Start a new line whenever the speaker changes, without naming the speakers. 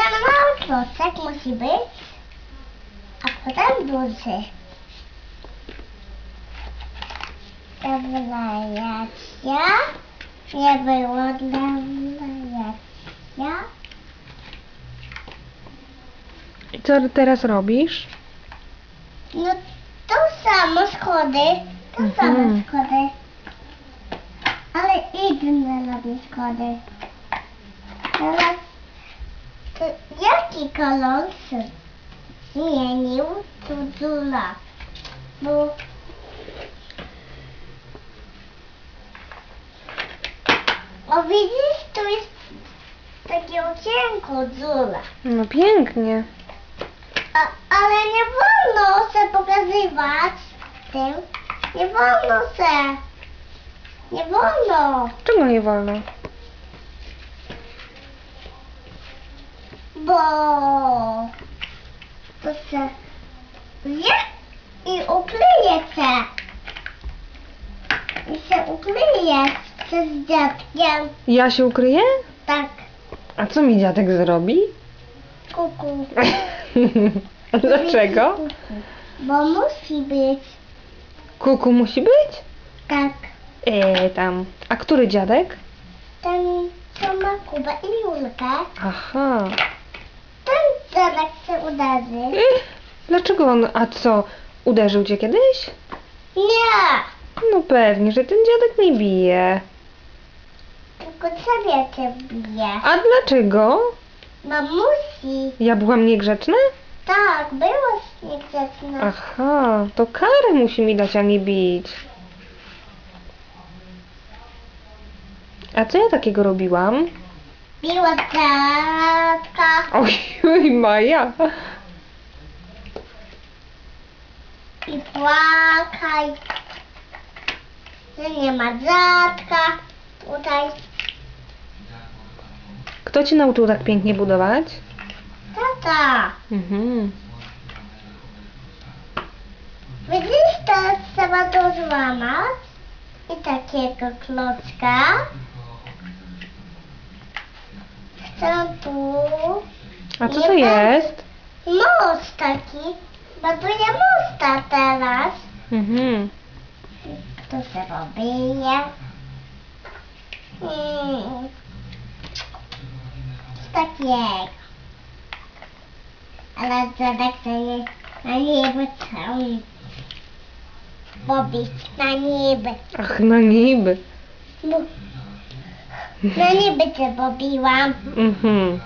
Ten mały klocek musi być, a potem duży. Dawlajacia. Nie było dawlajacia.
I co teraz robisz?
No to samo schody. To
Mhm.
same schody. Ale inne robię schody. Teraz to jaki kolor zmienił Zuzula? Bo o widzisz, tu jest takie okienko Zula.
No pięknie.
A, ale nie wolno się pokazywać tym. Nie wolno się. Nie wolno,
Czemu nie wolno?
Bo to zje i ukryje się. I się ukryje się z dziadkiem.
Ja się ukryję?
Tak,
A co mi dziadek zrobi?
kuku.
Dlaczego?
Bo musi być.
Kuku musi być?
Tak.
E, tam. A który dziadek?
Ten, co ma Kubę i Julkę.
Aha.
Dziadek się uderzy.
Dlaczego on, a co, uderzył cię kiedyś?
Nie!
No pewnie, że ten dziadek mnie bije.
Tylko ciebie cię bije.
A dlaczego?
Mamusi.
Ja byłam niegrzeczna?
Tak, byłaś niegrzeczna.
Aha, to karę musi mi dać, a nie bić. A co ja takiego robiłam?
Biła dziadka
Oj, Maja.
i płakaj. Że nie ma dziadka. Tutaj
Kto ci nauczył tak pięknie budować?
tata.
Mhm.
Widzisz, teraz trzeba to złamać. I takiego klocka. Tu
A co to jest?
most taki. Buduję mosta teraz.
Mhm.
To się robi, nie? Mm. Takiego. Ale dziadek to nie, na niby chciał pobić, na niby.
Ach, na niby.
No, na niby cię pobiłam.
Mhm.